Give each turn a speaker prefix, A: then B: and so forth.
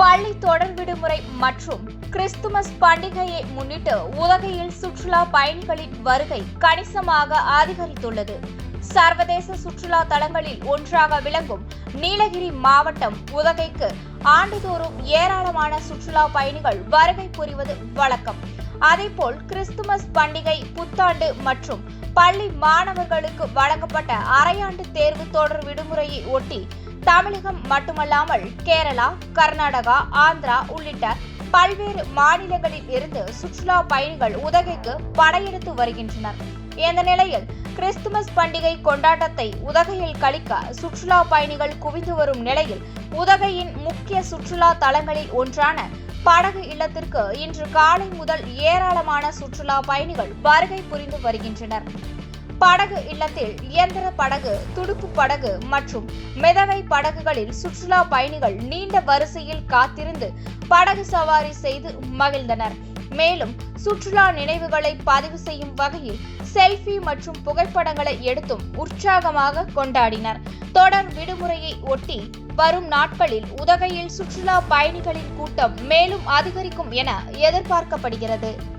A: பள்ளி தொடர் விடுமுறை மற்றும் கிறிஸ்துமஸ் பண்டிகையை முன்னிட்டு உதகையில் சுற்றுலா பயணிகளின் வருகை கணிசமாக அதிகரித்துள்ளது. சர்வதேச சுற்றுலா தலங்களில் ஒன்றாக விளங்கும் நீலகிரி மாவட்டம் உதகைக்கு ஆண்டுதோறும் ஏராளமான சுற்றுலா பயணிகள் வருகை புரிவது வழக்கம். அதேபோல் கிறிஸ்துமஸ் பண்டிகை புத்தாண்டு மற்றும் பள்ளி மாணவர்களுக்கு வழங்கப்பட்ட அரையாண்டு தேர்வு தொடர் விடுமுறையை ஒட்டி தமிழகம் மட்டுமல்லாமல் கேரளா கர்நாடகா ஆந்திரா உள்ளிட்ட பல்வேறு மாநிலங்களில் இருந்து சுற்றுலா பயணிகள் உதகைக்கு படையெடுத்து வருகின்றனர். இந்த நிலையில் கிறிஸ்துமஸ் பண்டிகை கொண்டாட்டத்தை உதகையில் கழிக்க சுற்றுலா பயணிகள் குவிந்து வரும் நிலையில் உதகையின் முக்கிய சுற்றுலா தலங்களில் ஒன்றான படகு இல்லத்திற்கு இன்று காலை முதல் ஏராளமான சுற்றுலா பயணிகள் வருகை புரிந்து வருகின்றனர். படகு இல்லத்தில் இயந்திர படகு துடுப்பு படகு மற்றும் மிதவை படகுகளில் சுற்றுலா பயணிகள் நீண்ட வரிசையில் காத்திருந்து படகு சவாரி செய்து மகிழ்ந்தனர். மேலும் சுற்றுலா நினைவுகளை பதிவு செய்யும் வகையில் செல்ஃபி மற்றும் புகைப்படங்களை எடுத்தும் உற்சாகமாக கொண்டாடினர். தொடர் விடுமுறையை ஒட்டி வரும் நாட்களில் உதகையில் சுற்றுலா பயணிகளின் கூட்டம் மேலும் அதிகரிக்கும் என எதிர்பார்க்கப்படுகிறது.